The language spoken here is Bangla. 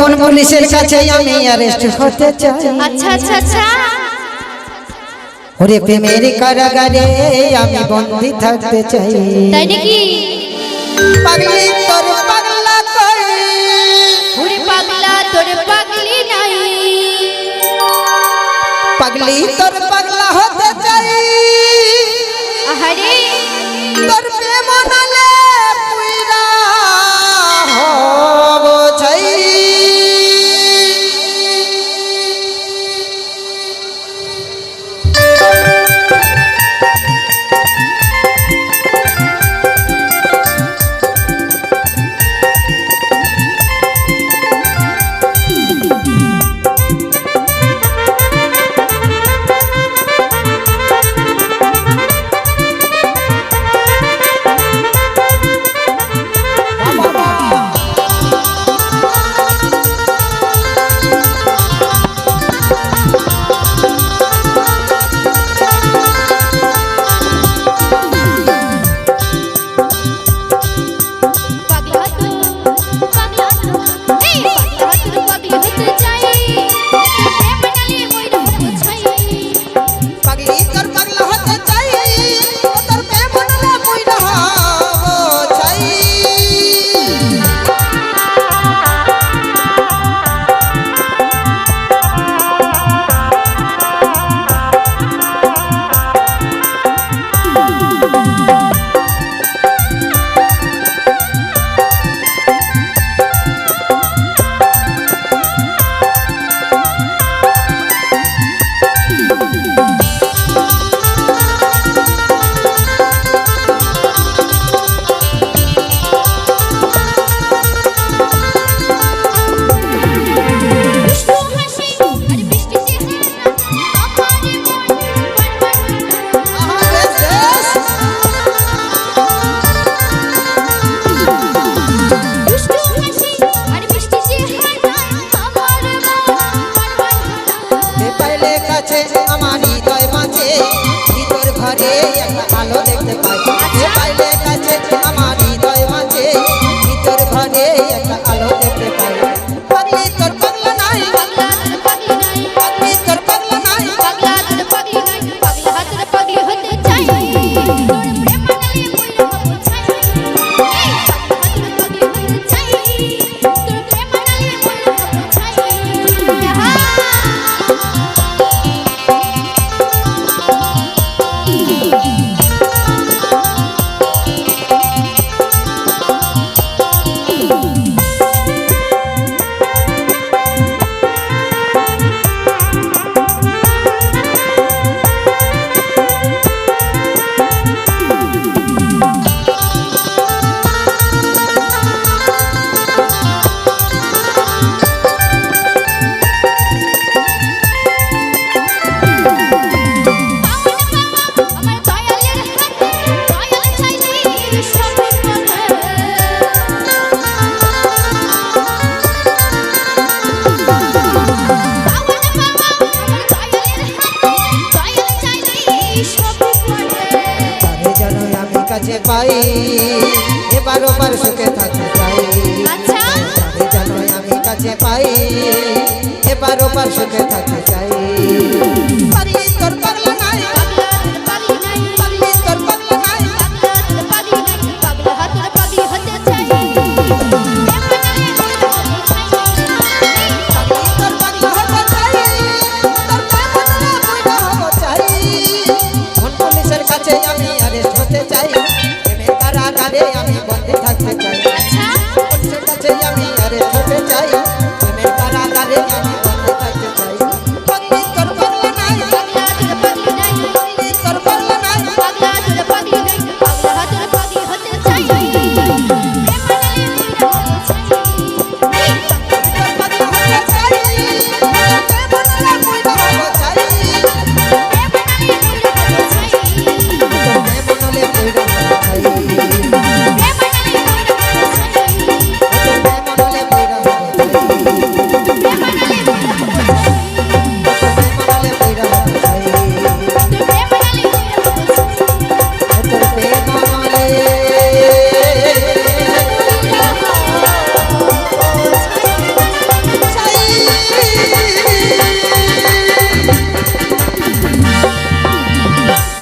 মতন পুলিশের কাছে আমি অ্যারেস্ট হতে চাই। আচ্ছা আচ্ছা আচ্ছা। ওরে প্রেমের কারাগারে আমি বন্দি থাকতে চাই। তাই নাকি? পাগলি তোর পাগলা কই? ওরে পাগলা তোর পাগলি নাই। পাগলি তোর পাগলা হতে চাই। আহারে। তোর গেছে কাছে পাই এবার ওবার সুখে থাকতে চাই। আমি কাছে পাই এবার ওবার সুখে থাকতে চাই।